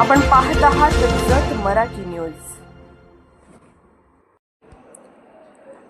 आपण पाहत आहात जत मराठी न्यूज.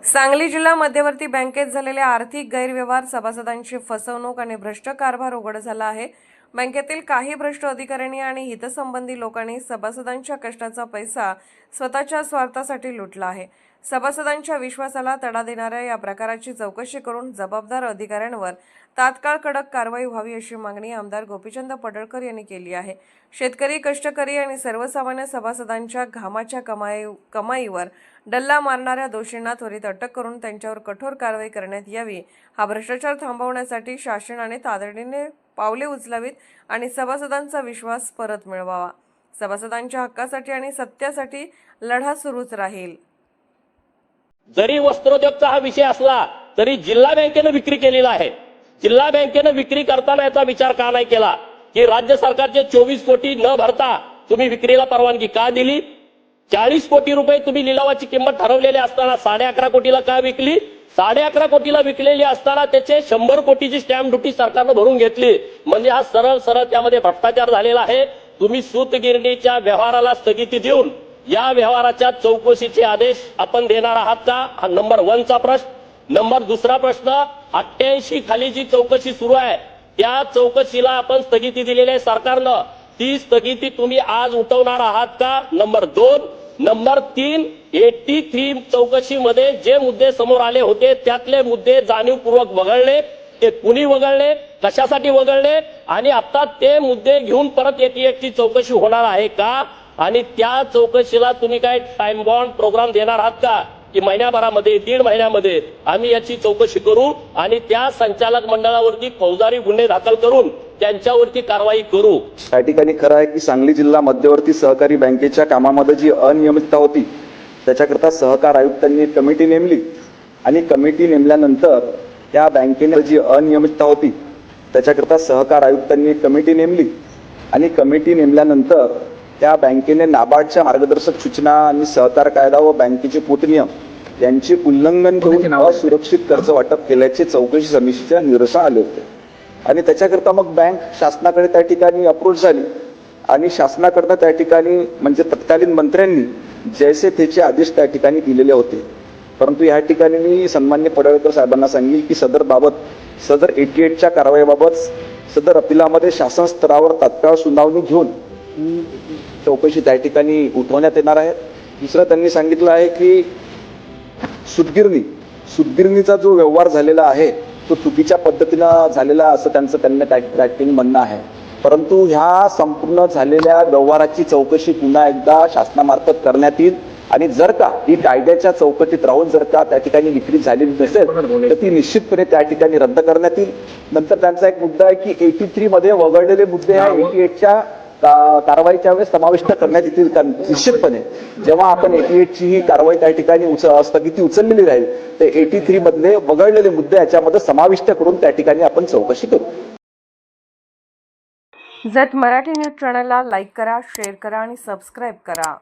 सांगली जिल्हा मध्यवर्ती बँकेत झालेले आर्थिक गैरव्यवहार सभासदांची फसवणूक आणि भ्रष्ट कारभार उघड झाला आहे. बँकेतील काही भ्रष्ट अधिकाऱ्यांनी आणि हितसंबंधी लोकांनी सभासदांच्या कष्टाचा पैसा स्वतःच्या स्वार्थासाठी लुटला आहे. सभासदांच्या विश्वासाला तडा देणाऱ्या या प्रकाराची चौकशी करून जबाबदार अधिकाऱ्यांवर तात्काळ कडक कारवाई व्हावी अशी मागणी आमदार गोपीचंद पडळकर यांनी केली आहे. शेतकरी कष्टकरी आणि सर्वसामान्य सभासदांच्या घामाच्या कमाई कमाईवर डल्ला मारणाऱ्या दोषींना त्वरित अटक करून त्यांच्यावर कठोर कारवाई करण्यात यावी. हा भ्रष्टाचार थांबवण्यासाठी शासनाने तातडीने पावले उचलावीत आणि सभासदांचा विश्वास परत मिळवावा. सभासदांच्या हक्कासाठी आणि सत्यासाठी लढा सुरूच राहील. जरी वस्त्रोद्योगचा हा विषय असला तरी जिल्हा बँकेनं विक्री केलेला आहे. जिल्हा बँकेनं विक्री करताना याचा विचार का नाही केला? की राज्य सरकारचे चोवीस कोटी न भरता तुम्ही विक्रीला परवानगी का दिली? चाळीस कोटी रुपये तुम्ही लिलावाची किंमत ठरवलेली असताना साडे अकरा कोटीला का विकली? साडे अकरा कोटीला विकलेली असताना त्याचे शंभर कोटीची स्टॅम्प ड्युटी सरकारनं भरून घेतली. म्हणजे हा सरळ सरळ त्यामध्ये भ्रष्टाचार झालेला आहे. तुम्ही सूतगिरणीच्या व्यवहाराला स्थगिती देऊन या व्यवहाराच्या चौकशीचे आदेश आपण देणार आहात का? हा नंबर वनचा प्रश्न. नंबर दुसरा प्रश्न अठ्ठ्याऐंशी खाली जी चौकशी सुरू आहे त्या चौकशीला आपण स्थगिती दिलेली आहे सरकारनं. ती स्थगिती तुम्ही आज उठवणार आहात का? नंबर दोन नंबर तीन एटी थ्री चौकशीमध्ये जे मुद्दे समोर आले होते त्यातले मुद्दे जाणीवपूर्वक वगळले. ते कुणी वगळले? कशासाठी वगळले? आणि आता ते मुद्दे घेऊन परत एटीएची चौकशी होणार आहे का? आणि त्या चौकशीला तुम्ही काय टाइम बॉन्ड प्रोग्राम देणार आहात का? की महिन्याभरामध्ये दीड महिन्यामध्ये आम्ही याची चौकशी करू आणि त्या संचालक मंडळावरती फौजदारी गुन्हे दाखल करून त्यांच्यावरती कारवाई करू. त्या ठिकाणी खरं आहे की सांगली जिल्हा मध्यवर्ती सहकारी बँकेच्या कामामध्ये जी अनियमितता होती त्याच्याकरता सहकार आयुक्तांनी कमिटी नेमली आणि कमिटी नेमल्यानंतर त्या बँकेने जी अनियमितता होती त्याच्याकरता सहकार आयुक्तांनी कमिटी नेमली आणि कमिटी नेमल्यानंतर त्या बँकेने नाबार्डच्या मार्गदर्शक सूचना आणि सहकार कायदा व बँकेचे पोटनियम यांचे उल्लंघन करून असुरक्षित कर्ज वाटप केल्याचे चौकशी समितीच्या निदर्शनास आले होते. आणि त्याच्याकरता मग बँक शासनाकडे त्या ठिकाणी अप्रोच झाली. आणि शासनाकडनं त्या ठिकाणी म्हणजे तत्कालीन मंत्र्यांनी जैसे तेचे आदेश त्या ठिकाणी दिलेले होते. परंतु या ठिकाणी मी सन्मान्य पडळकर साहेबांना सांगेल की सदर बाबत सदर एटी एटच्या कारवाईबाबत सदर अपिलामध्ये शासन स्तरावर तात्काळ सुनावणी घेऊन चौकशी त्या ठिकाणी उठवण्यात येणार आहे. दुसरं त्यांनी सांगितलं आहे की सुतगिरणी सुतगिरणीचा जो व्यवहार झालेला आहे तो चुकीच्या पद्धतीनं झालेला असं त्यांचं त्यांना त्या त्या ठिकाणी म्हणणं आहे. परंतु ह्या संपूर्ण झालेल्या व्यवहाराची चौकशी पुन्हा एकदा शासनामार्फत करण्यात येईल. आणि जर का ही कायद्याच्या चौकटीत राहून जर का त्या ठिकाणी विक्री झालेली नसेल तर ती निश्चितपणे त्या ठिकाणी रद्द करण्यात येईल. नंतर त्यांचा एक मुद्दा आहे की एटी थ्री मध्ये वगळलेले मुद्दे ह्या एटी एटच्या कारवाईच्या वेळेस समाविष्ट करण्यात येतील निश्चितपणे. जेव्हा आपण एटी एटची ही कारवाई त्या ठिकाणी उच- स्थगिती उचललेली राहील तर एटी थ्री मधले वगळलेले मुद्दे याच्यामध्ये समाविष्ट करून त्या ठिकाणी आपण चौकशी करू. जत मराठी न्यूज चॅनलला लाईक करा शेअर करा आणि सबस्क्राईब करा.